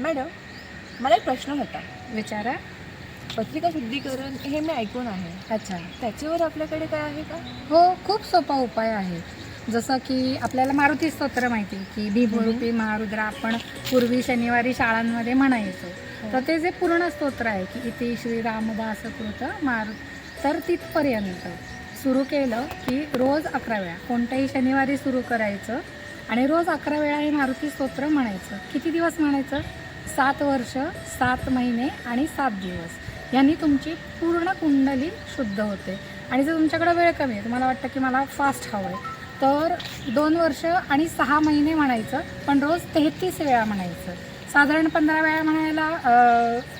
Madam मला एक प्रश्न होता. विचारा. पत्रिका शुद्धीकरण हे मी ऐकून आहे. अच्छा. त्याच्यावर आपल्याकडे काय आहे का? हो खूप सोपा उपाय आहे. जसं की आपल्याला मारुती स्तोत्र माहिती आहे की भीमरूपी महारुद्र आपण पूर्वी शनिवारी शाळांमध्ये म्हणायचो. तर ते जे पूर्ण स्तोत्र आहे की इथे श्री रामदास कृत मारु तर तिथपर्यंत सुरू केलं की रोज अकरा वेळा. कोणत्याही शनिवारी सुरू करायचं आणि रोज अकरा वेळा हे मारुती स्तोत्र म्हणायचं. किती दिवस म्हणायचं? सात वर्ष सात महिने आणि सात दिवस. यांनी तुमची पूर्ण कुंडली शुद्ध होते. आणि जर तुमच्याकडे वेळ कमी आहे तुम्हाला वाटतं की मला फास्ट हवं आहे तर दोन वर्ष आणि सहा महिने म्हणायचं पण रोज तेहतीस वेळा म्हणायचं. साधारण पंधरा वेळा म्हणायला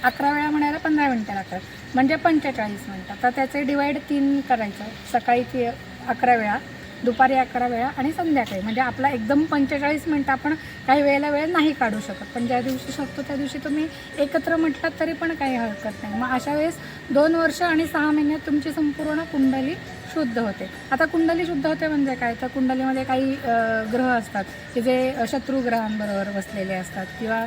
अकरा वेळा म्हणायला पंधरा मिनटं लागतात. म्हणजे पंचेचाळीस मिनटं. तर त्याचे डिवाईड तीन करायचं. सकाळी ती अकरा वेळा दुपारी अकरा वेळा आणि संध्याकाळी. म्हणजे आपला एकदम पंचेचाळीस मिनटं आपण काही वेळेला वेळ नाही काढू शकत. पण ज्या दिवशी शकतो त्या दिवशी तुम्ही एकत्र म्हटलात तरी पण काही हरकत नाही. मग अशा वेळेस दोन वर्ष आणि सहा महिन्यात तुमची संपूर्ण कुंडली शुद्ध होते. आता कुंडली शुद्ध होते म्हणजे काय? तर कुंडलीमध्ये काही ग्रह असतात की जे शत्रू ग्रहांबरोबर बसलेले असतात किंवा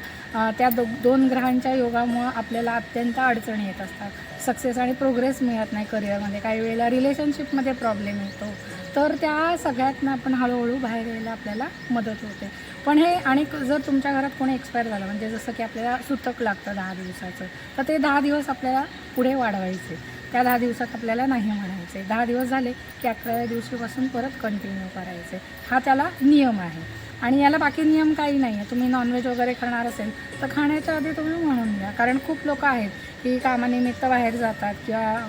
त्या दो दोन ग्रहांच्या योगामुळं आपल्याला अत्यंत अडचणी येत असतात. सक्सेस आणि प्रोग्रेस मिळत नाही करिअरमध्ये काही वेळेला रिलेशनशिपमध्ये प्रॉब्लेम येतो. तर त्या सगळ्यातनं आपण हळूहळू बाहेर यायला आपल्याला मदत होते. पण हे आणि जर तुमच्या घरात कोणी एक्सपायर झालं म्हणजे जसं की आपल्याला सुतक लागतं दहा दिवसाचं तर ते दहा दिवस आपल्याला पुढे वाढवायचे. त्या दहा दिवसात आपल्याला नाही म्हणायचे दहा दिवस झाले की अकराव्या दिवशीपासून परत कंटिन्यू करायचे हा त्याला नियम आहे. आणि याला बाकी नियम काही नाही आहे तुम्ही नॉनव्हेज वगैरे खाणार असेल तर खाण्याच्या आधी तुम्ही म्हणून घ्या. कारण खूप लोक आहेत की कामानिमित्त बाहेर जातात किंवा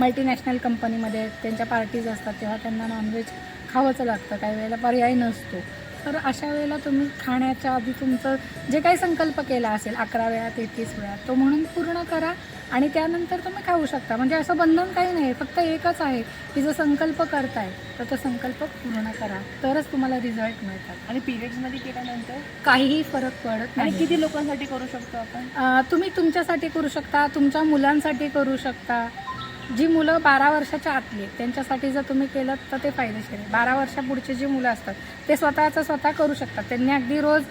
मल्टीनॅशनल कंपनीमध्ये त्यांच्या पार्टीज असतात तेव्हा त्यांना नॉनव्हेज खावंच लागतं. काही वेळेला पर्याय नसतो. तर अशा वेळेला तुम्ही खाण्याच्या आधी तुमचं जे काही संकल्प केला असेल अकरा वेळा तेहतीस वेळा तो म्हणून पूर्ण करा आणि त्यानंतर तुम्ही खाऊ शकता. म्हणजे असं बंधन काही नाही फक्त एकच आहे की जर संकल्प करताय तर तो संकल्प पूर्ण करा. तरच तुम्हाला रिझल्ट मिळतात. आणि पिरियड्समध्ये केल्यानंतर? काहीही फरक पडत नाही. किती लोकांसाठी करू शकतो आपण? तुम्ही तुमच्यासाठी करू शकता तुमच्या मुलांसाठी करू शकता. जी मुलं बारा वर्षाच्या आतली आहेत, त्यांच्यासाठी जर तुम्ही केलं तर ते फायदेशीर आहे. बारा वर्षापुढची जी मुलं असतात ते स्वतःचं स्वतः करू शकतात. त्यांनी अगदी रोज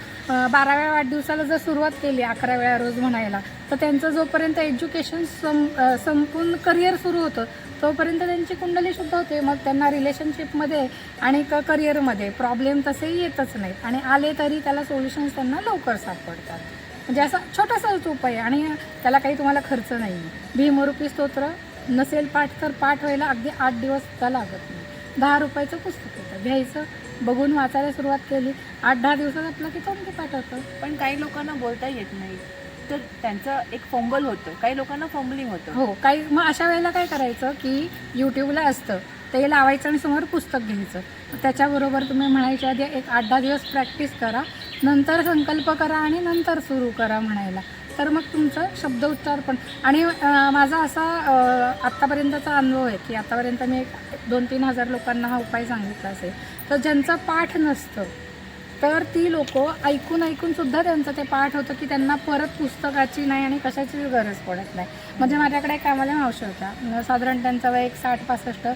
बाराव्या वाढदिवसाला जर सुरुवात केली अकरा वेळा रोज म्हणायला तर त्यांचं जोपर्यंत एज्युकेशन सं संपून करिअर सुरू होतं तोपर्यंत त्यांची कुंडली शुद्ध होते. मग त्यांना रिलेशनशिपमध्ये आणि क करिअरमध्ये प्रॉब्लेम तसेही येतच नाहीत. आणि आले तरी त्याला सोल्युशन्स त्यांना लवकर सापडतात. म्हणजे असा छोटासाच उपाय आहे आणि त्याला काही तुम्हाला खर्च नाही. आहे भीमरूपी स्तोत्र नसेल पाठ तर पाठ व्हायला अगदी आठ दिवस सुद्धा लागत नाही. दहा रुपयाचं पुस्तक येतं घ्यायचं बघून वाचायला सुरुवात केली. आठ दहा दिवसात आपलं की ते पाठ होतं? पण काही लोकांना बोलता येत नाही. तर त्यांचं एक फंबल होतं. काही लोकांना फंबलिंग होतं. हो काही मग अशा वेळेला काय करायचं की यूट्यूबला असतं. ते लावायचं आणि समोर पुस्तक घ्यायचं. त्याच्याबरोबर तुम्ही म्हणायच्या आधी एक आठ दहा दिवस प्रॅक्टिस करा. नंतर संकल्प करा आणि नंतर सुरू करा म्हणायला. तर मग तुमचं शब्द उच्चार पण आणि माझा असा आत्तापर्यंतचा अनुभव आहे की आत्तापर्यंत मी एक दोन तीन हजार लोकांना हा उपाय सांगितला असेल. तर ज्यांचं पाठ नसतं तर ती लोक ऐकून ऐकून सुद्धा त्यांचं ते पाठ होतं की त्यांना परत पुस्तकाची नाही आणि कशाचीच गरज पडत नाही. म्हणजे माझ्याकडे एक कामाला मावशी होत्या. साधारण त्यांचा वय एक साठ पासष्ट.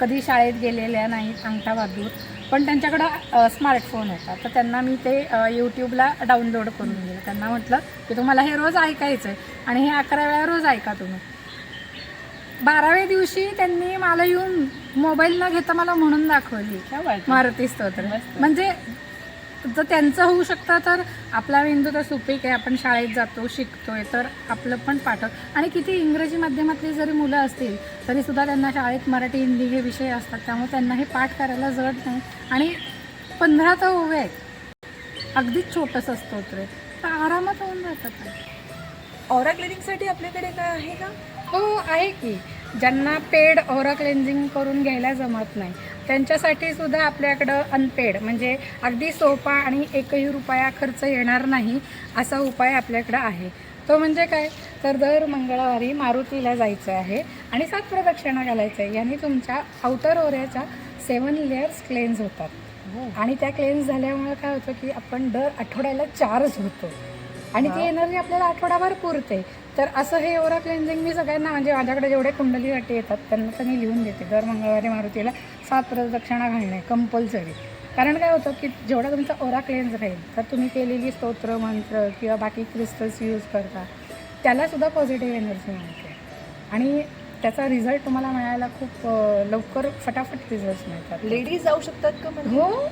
कधी शाळेत गेलेल्या नाहीत अंगठा बहादूर पण त्यांच्याकडं स्मार्टफोन होता. तर त्यांना मी ते यूट्यूबला डाउनलोड करून दिलं. त्यांना म्हटलं की तुम्हाला हे रोज ऐकायचं आहे आणि हे अकरा वेळा रोज ऐका तुम्ही. बाराव्या दिवशी त्यांनी मला येऊन मोबाईल न घेता मला म्हणून दाखवली. मारुती स्तोत्र. म्हणजे जर त्यांचं होऊ शकतं तर आपला मेंदू तर सुपीक आहे आपण शाळेत जातो शिकतोय तर आपलं पण पाठव. आणि किती इंग्रजी माध्यमातली जरी मुलं असतील तरी सुद्धा त्यांना शाळेत मराठी हिंदी हे विषय असतात त्यामुळे त्यांना हे पाठ करायला जड नाही. आणि पंधरा तर ओवे आहेत. अगदीच छोटंसं स्तोत्र आहे तर आरामात होऊन जातं ऑरा क्लिनिकसाठी आपल्याकडे काय आहे का? हो आहे की. ज्यांना पेड ओरा क्लेन्झिंग करून घ्यायला जमत नाही त्यांच्यासाठी सुद्धा आपल्याकडं अनपेड म्हणजे अगदी सोपा आणि एकही रुपया खर्च येणार नाही असा उपाय आपल्याकडं आहे. तो म्हणजे काय? तर दर मंगळवारी मारुतीला जायचं आहे आणि सात प्रदक्षिणा घालायचं आहे. याने तुमच्या आउटर ओऱ्याच्या सेवन लेयर्स क्लेन्स होतात. आणि त्या क्लेन्स झाल्यामुळे काय होतं की आपण दर आठवड्याला चार्ज होतो आणि ती एनर्जी आपल्याला आठवडाभर पुरते. तर असं हे ओरा क्लेन्झिंग मी सगळ्यांना म्हणजे माझ्याकडे जेवढे कुंडलीसाठी येतात त्यांना तर मी लिहून देते. दर मंगळवारी मारुतीला सात प्रदक्षिणा घालणे कंपल्सरी कारण काय होतं की जेवढा तुमचा ओरा क्लेन्स राहील तर तुम्ही केलेली स्तोत्र मंत्र किंवा बाकी क्रिस्टल्स यूज करता त्यालासुद्धा पॉझिटिव्ह एनर्जी मिळते. आणि त्याचा रिझल्ट तुम्हाला मिळायला खूप लवकर फटाफट रिझल्ट मिळतात. लेडीज जाऊ शकतात का म्हणजे? हो.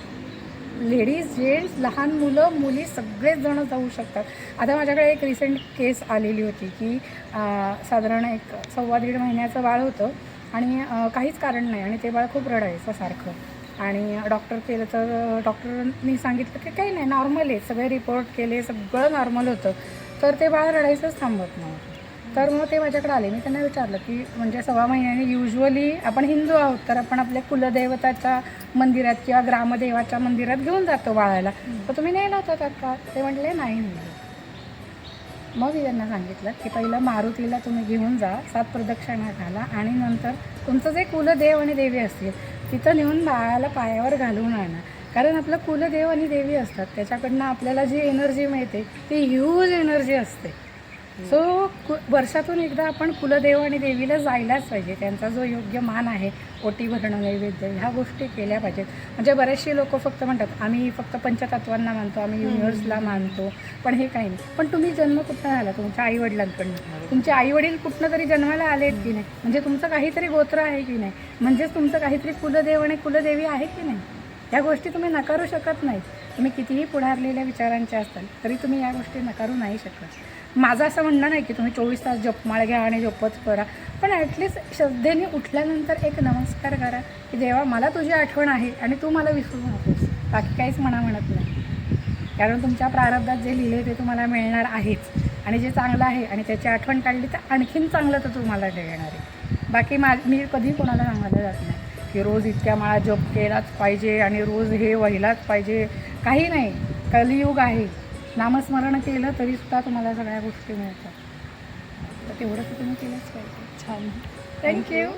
लेडीज जेंट्स लहान मुलं मुली सगळेच जण जाऊ शकतात. आता माझ्याकडे एक रिसेंट केस आलेली होती की साधारण एक सव्वा दीड महिन्याचं बाळ होतं आणि काहीच कारण नाही आणि ते बाळ खूप रडायचं सारखं. आणि डॉक्टर केलं तर डॉक्टरांनी सांगितलं की काही नाही नॉर्मल आहे. सगळे रिपोर्ट केले सगळं नॉर्मल होतं. तर ते बाळ रडायचंच थांबत नव्हतं. तर मग ते माझ्याकडे आले. मी त्यांना विचारलं की म्हणजे सव्वा महिन्याने युजली आपण हिंदू आहोत तर आपण आपल्या कुलदैवताच्या मंदिरात किंवा ग्रामदेवाच्या मंदिरात घेऊन जातो बाळाला तर तुम्ही नेलं होतं का? ते म्हटले नाही नेलं मग मी त्यांना सांगितलं की पहिलं मारुतीला तुम्ही घेऊन जा सात प्रदक्षिणा घाला आणि नंतर तुमचं जे कुलदेव आणि देवी असतील तिथं नेऊन बाळाला पायावर घालून आणा. कारण आपलं कुलदेव आणि देवी असतात त्याच्याकडनं आपल्याला जी एनर्जी मिळते ती ह्यूज एनर्जी असते. सो कु वर्षातून एकदा आपण कुलदेव आणि देवीला जायलाच पाहिजे. त्यांचा जो योग्य मान आहे ओटी भरणं नैवेद्य ह्या गोष्टी केल्या पाहिजेत. म्हणजे बरेचसे लोक फक्त म्हणतात आम्ही फक्त पंचतत्वांना मानतो आम्ही युनिव्हर्सला मानतो. पण हे काही नाही. पण तुम्ही जन्म कुठनं झाला? तुमच्या आईवडिलांकडनं. तुमचे आईवडील कुठनं तरी जन्माला आलेत की नाही? म्हणजे तुमचं काहीतरी गोत्र आहे की नाही? म्हणजेच तुमचं काहीतरी कुलदेव आणि कुलदेवी आहे की नाही? या गोष्टी तुम्ही नकारू शकत नाही तुम्ही कितीही पुढारलेल्या विचारांचे असताल तरी तुम्ही या गोष्टी नकारू नाही शकत. माझं असं म्हणणं नाही की तुम्ही चोवीस तास जपमाळ घ्या आणि जपच करा पण ॲटलिस्ट श्रद्धेने उठल्यानंतर एक नमस्कार करा की देवा मला तुझी आठवण आहे आणि तू मला विसरू नकोस बाकी काहीच म्हणा म्हणत नाही. कारण तुमच्या प्रारब्धात जे लिहिले ते तुम्हाला मिळणार आहेच. आणि जे चांगलं आहे आणि त्याची आठवण काढली तर आणखीन चांगलं तर तुम्हाला देणार आहे. बाकी मा मी कधी कोणाला सांगायला जात नाही की रोज इतक्या माळा जप केलाच पाहिजे आणि रोज हे व्हायलाच पाहिजे. काही नाही. कलियुग आहे. नामस्मरण केलं तरी सुद्धा तुम्हाला सगळ्या गोष्टी मिळतात. तर तेवढं तर तुम्ही केलंच पाहिजे. छान. थँक्यू